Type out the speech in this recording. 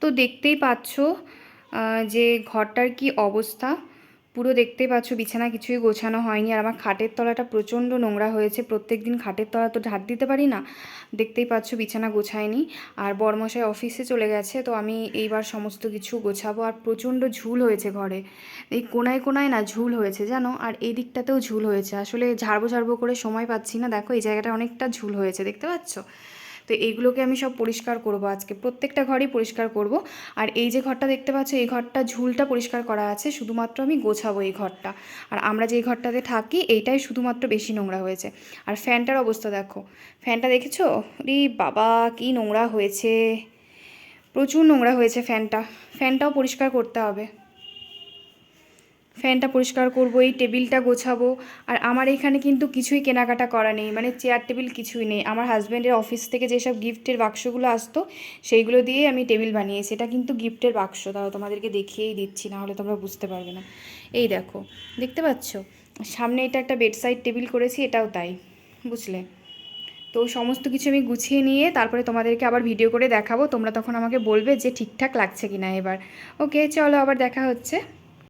তো দেখতেই পাচ্ছ যে ঘরটার কি অবস্থা। পুরো দেখতেই পাচ্ছ, বিছানা কিছুই গোছানো হয়নি। আর আমার খাটের তলাটা প্রচণ্ড নোংরা হয়েছে। প্রত্যেক দিন খাটের তলা তো ঝাড় দিতে পারি না। দেখতেই পাচ্ছ, বিছানা গোছায়নি। আর বরমশাই অফিসে চলে গেছে, তো আমি এইবার সমস্ত কিছু গোছাবো। আর প্রচণ্ড ঝুল হয়েছে ঘরে। এই কোনায় কোনায় না ঝুল হয়েছে, জানো? আর এই দিকটাতেও ঝুল হয়েছে। আসলে ঝাড়বো ঝাড়বো করে সময় পাচ্ছি না। দেখো, এই জায়গাটা অনেকটা ঝুল হয়েছে। দেখতে পাচ্ছ? তো এইগুলোকে আমি সব পরিষ্কার করব আজকে। প্রত্যেকটা ঘরই পরিষ্কার করব। আর এই যে ঘরটা দেখতে পাচ্ছ, এই ঘরটা ঝুলটা পরিষ্কার করা আছে, শুধুমাত্র আমি গোছাবো এই ঘরটা। আর আমরা যে ঘরটাতে থাকি, এইটাই শুধুমাত্র বেশি নোংরা হয়েছে। আর ফ্যানটার অবস্থা দেখো। ফ্যানটা দেখেছ? রে বাবা, কি নোংরা হয়েছে। প্রচুর নোংরা হয়েছে ফ্যানটা। ফ্যানটাও পরিষ্কার করতে হবে। ফ্যানটা পরিষ্কার করব, এই টেবিলটা গোছাবো। আর আমার এখানে কিন্তু কিছুই কেনাকাটা করা নেই মানে চেয়ার টেবিল কিছুই নেই। আমার হাজব্যান্ডের অফিস থেকে যেসব গিফটের বাক্সগুলো আসতো, সেইগুলো দিয়েই আমি টেবিল বানিয়েছি। এটা কিন্তু গিফটের বাক্স, তাও তোমাদেরকে দেখিয়েই দিচ্ছি, না হলে তোমরা বুঝতে পারবে না। এই দেখো, দেখতে পাচ্ছ? সামনে এটা একটা বেড সাইড টেবিল করেছি, এটাও তাই, বুঝলে? তো সমস্ত কিছু আমি গুছিয়ে নিয়ে তারপরে তোমাদেরকে আবার ভিডিও করে দেখাবো। তোমরা তখন আমাকে বলবে যে ঠিকঠাক লাগছে কিনা এবার। ওকে, চলো আবার দেখা হচ্ছে।